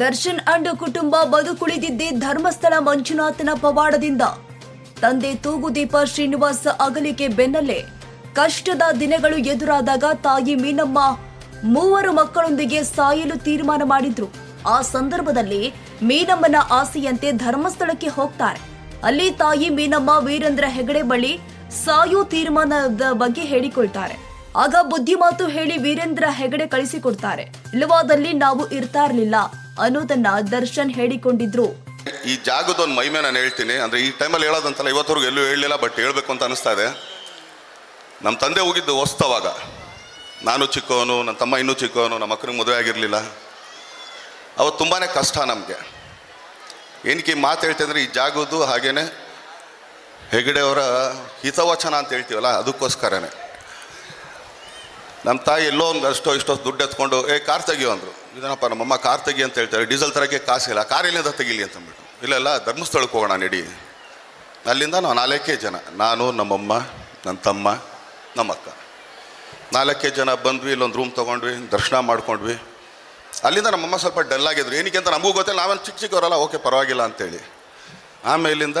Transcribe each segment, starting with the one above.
Darshan and ಕುಟುಂಬ ಬದುಕುಳಿದಿದ್ದೇ ಧರ್ಮಸ್ಥಳ ಮಂಜುನಾಥನ ಪವಾಡದಿಂದ. ತಂದೆ ತೂಗುದೀಪ ಶ್ರೀನಿವಾಸ್ ಅಗಲಿಕೆ ಬೆನ್ನಲ್ಲೇ ಕಷ್ಟದ ದಿನಗಳು ಎದುರಾದಾಗ ತಾಯಿ ಮೀನಮ್ಮ ಮೂವರು ಮಕ್ಕಳೊಂದಿಗೆ ಸಾಯಲು ತೀರ್ಮಾನ ಮಾಡಿದ್ರು. ಆ ಸಂದರ್ಭದಲ್ಲಿ ಮೀನಮ್ಮನ ಆಸೆಯಂತೆ ಧರ್ಮಸ್ಥಳಕ್ಕೆ ಹೋಗ್ತಾರೆ. ಅಲ್ಲಿ ತಾಯಿ ಮೀನಮ್ಮ ವೀರೇಂದ್ರ ಹೆಗಡೆ ಬಳಿ ಸಾಯೋ ತೀರ್ಮಾನದ ಬಗ್ಗೆ ಹೇಳಿಕೊಳ್ತಾರೆ. ಆಗ ಬುದ್ಧಿಮಾತು ಹೇಳಿ ವೀರೇಂದ್ರ ಹೆಗಡೆ ಕಳಿಸಿಕೊಡ್ತಾರೆ. ಇಲ್ಲವಾದಲ್ಲಿ ನಾವು ಇರ್ತಾ ಇರ್ಲಿಲ್ಲ. ಅನ್ನೋದನ್ನ ದರ್ಶನ್ ಹೇಳಿಕೊಂಡಿದ್ರು. ಈ ಜಾಗದ ಒಂದು ಮಹಿಮೆ ನಾನು ಹೇಳ್ತೀನಿ. ಅಂದರೆ ಈ ಟೈಮಲ್ಲಿ ಹೇಳೋದಂತಲ್ಲ, ಇವತ್ತವರೆಗೂ ಎಲ್ಲೂ ಹೇಳಲಿಲ್ಲ ಬಟ್ ಹೇಳಬೇಕು ಅಂತ ಅನಿಸ್ತಾ ಇದೆ. ನಮ್ಮ ತಂದೆ ಹೋಗಿದ್ದು ಹೊಸ್ತವಾಗ ನಾನು ಚಿಕ್ಕವನು ನನ್ನ ತಮ್ಮ ಇನ್ನೂ ಚಿಕ್ಕವನು, ನಮ್ಮ ಅಕ್ಕನಿಗೆ ಮದುವೆ ಆಗಿರಲಿಲ್ಲ. ಅವತ್ತು ತುಂಬಾ ಕಷ್ಟ ನಮಗೆ. ಏನಕ್ಕೆ ಈ ಮಾತು ಹೇಳ್ತೀನಿ ಅಂದರೆ, ಈ ಜಾಗದ್ದು ಹಾಗೇನೆ ಹೆಗಡೆಯವರ ಹಿತವಚನ ಅಂತ ಹೇಳ್ತೀವಲ್ಲ, ಅದಕ್ಕೋಸ್ಕರನೇ. ನಮ್ಮ ತಾಯಿ ಎಲ್ಲೋ ಒಂದು ಅಷ್ಟೋ ಇಷ್ಟೋ ದುಡ್ಡು ಎತ್ಕೊಂಡು, ಏ, ಕಾರ್ ತೆಗಿಯೋ ಅಂದರು. ಇದನ್ನಪ್ಪ ನಮ್ಮಮ್ಮ ಕಾರ್ ತೆಗಿ ಅಂತ ಹೇಳ್ತಾರೆ, ಡೀಸೆಲ್ ತರಕ್ಕೆ ಕಾಸಿಲ್ಲ, ಕಾರ್ ಎಲ್ಲಿಂದ ತೆಗಿಲಿ ಅಂತಂದ್ಬಿಟ್ಟು ಇಲ್ಲ ಇಲ್ಲ, ಧರ್ಮಸ್ಥಳಕ್ಕೆ ಹೋಗೋಣ, ನಡಿ. ಅಲ್ಲಿಂದ ನಾವು ನಾಲ್ಕೇ ಜನ, ನಾನು, ನಮ್ಮಮ್ಮ, ನನ್ನ ತಮ್ಮ ನಮ್ಮಕ್ಕ ನಾಲ್ಕೇ ಜನ ಬಂದ್ವಿ, ಇಲ್ಲೊಂದು ರೂಮ್ ತೊಗೊಂಡ್ವಿ, ದರ್ಶನ ಮಾಡ್ಕೊಂಡ್ವಿ. ಅಲ್ಲಿಂದ ನಮ್ಮಮ್ಮ ಸ್ವಲ್ಪ ಡಲ್ ಆಗಿದ್ರು. ಏನಕ್ಕೆ ಅಂತ ನಮಗೂ ಗೊತ್ತಿಲ್ಲ, ನಾವೇನು ಚಿಕ್ಕ ಚಿಕ್ಕವರಲ್ಲ, ಓಕೆ, ಪರವಾಗಿಲ್ಲ ಅಂತೇಳಿ. ಆಮೇಲಿಂದ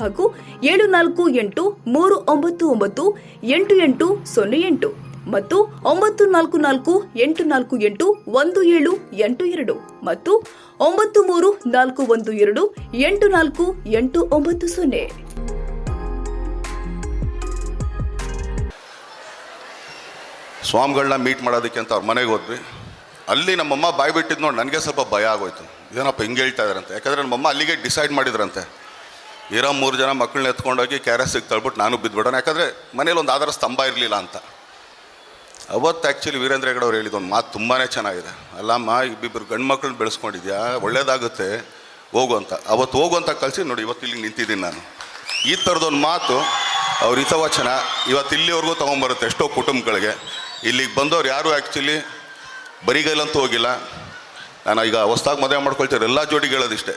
ಹಾಗೂ ಏಳು ನಾಲ್ಕು ಎಂಟು ಮೂರು ಒಂಬತ್ತು ಒಂಬತ್ತು ಎಂಟು ಎಂಟು ಸೊನ್ನೆ ಎಂಟು ಮತ್ತು ಒಂಬತ್ತು ನಾಲ್ಕು ನಾಲ್ಕು ಎಂಟು ನಾಲ್ಕು ಎಂಟು ಒಂದು ಏಳು ಎಂಟು ಎರಡು ಮತ್ತು ಒಂಬತ್ತು ಮೂರು ನಾಲ್ಕು ಒಂದು ಎರಡು ಎಂಟು ನಾಲ್ಕು ಎಂಟು ಒಂಬತ್ತು ಸೊನ್ನೆ. ಸ್ವಾಮಿಗಳನ್ನ ಮೀಟ್ ಮಾಡೋದಕ್ಕೆ ಅಂತ ಅವ್ರ ಮನೆಗೆ ಹೋದ್ವಿ. ಅಲ್ಲಿ ನಮ್ಮಮ್ಮ ಬಾಯಿ ನೋಡಿ ನನಗೆ ಸ್ವಲ್ಪ ಭಯ ಆಗೋಯ್ತು. ಏನಪ್ಪ ಹಿಂಗೆ ಹೇಳ್ತಾ ಇದಾರಂತೆ? ಯಾಕಂದರೆ ನಮ್ಮಮ್ಮ ಅಲ್ಲಿಗೆ ಡಿಸೈಡ್ ಮಾಡಿದ್ರಂತೆ. ಇರೋ ಮೂರು ಜನ ಮಕ್ಕಳನ್ನ ಎತ್ಕೊಂಡೋಗಿ ಕೆ ಆರ್ ಎಸ್ಸಿಗೆ ತಳ್ಬಿಟ್ಟು ನಾನು ಬಿದ್ದುಬಿಡೋಣ ಯಾಕಂದರೆ ಮನೇಲಿ ಒಂದು ಆಧಾರ ಸ್ತಂಭ ಇರಲಿಲ್ಲ ಅಂತ. ಅವತ್ತು ಆ್ಯಕ್ಚುಲಿ ವೀರೇಂದ್ರ ಹೆಗಡೆ ಅವ್ರು ಹೇಳಿದ ಒಂದು ಮಾತು ತುಂಬಾ ಚೆನ್ನಾಗಿದೆ. ಅಲ್ಲಮ್ಮ ಇಬ್ಬಿಬ್ಬರು ಗಂಡು ಮಕ್ಕಳನ್ನ ಬೆಳೆಸ್ಕೊಂಡಿದ್ಯಾ? ಒಳ್ಳೇದಾಗುತ್ತೆ. ಹೋಗು ಅಂತ. ಅವತ್ತು ಹೋಗು ಅಂತ ಕಳಿಸಿ, ನೋಡಿ ಇವತ್ತು ಇಲ್ಲಿಗೆ ನಿಂತಿದ್ದೀನಿ ನಾನು. ಈ ಥರದೊಂದು ಮಾತು ಅವ್ರ ಹಿತವಚನ ಇವತ್ತು ಇಲ್ಲಿವರೆಗೂ ತೊಗೊಂಬರುತ್ತೆ ಎಷ್ಟೋ ಕುಟುಂಬಗಳಿಗೆ. ಇಲ್ಲಿಗೆ ಬಂದವ್ರು ಯಾರೂ ಆ್ಯಕ್ಚುಲಿ ಬರಿಗೈಲಂತೂ ಹೋಗಿಲ್ಲ. ನಾನು ಈಗ ಹೊಸ್ದಾಗಿ ಮದುವೆ ಮಾಡ್ಕೊಳ್ತಾರೆ ಎಲ್ಲ ಜೋಡಿಗೆ ಹೇಳೋದಿಷ್ಟೇ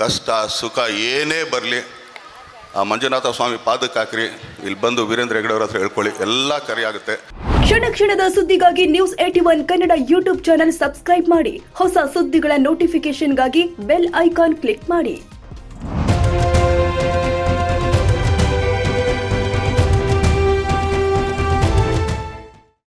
ಕಷ್ಟ, ಸುಖ ಏನೇ ಬರಲಿ, ಆ ಮಂಜುನಾಥ ಸ್ವಾಮಿ ಪಾದಕ್ಕೆ ಹಾಕ್ರಿ. ಇಲ್ಲಿ ಬಂದು ವೀರೇಂದ್ರ ಹೆಗಡೆ ಅವ್ರ ಹತ್ರ ಹೇಳ್ಕೊಳ್ಳಿ, ಎಲ್ಲ ಕರೆಯಾಗುತ್ತೆ. ಕ್ಷಣ ಕ್ಷಣದ ಸುದ್ದಿಗಾಗಿ news at one Kannada YouTube channel subscribe ಮಾಡಿ. ಹೊಸ ಸುದ್ದಿಗಳ ನೋಟಿಫಿಕೇಶನ್ಗಾಗಿ ಬೆಲ್ ಐಕಾನ್ ಕ್ಲಿಕ್ ಮಾಡಿ.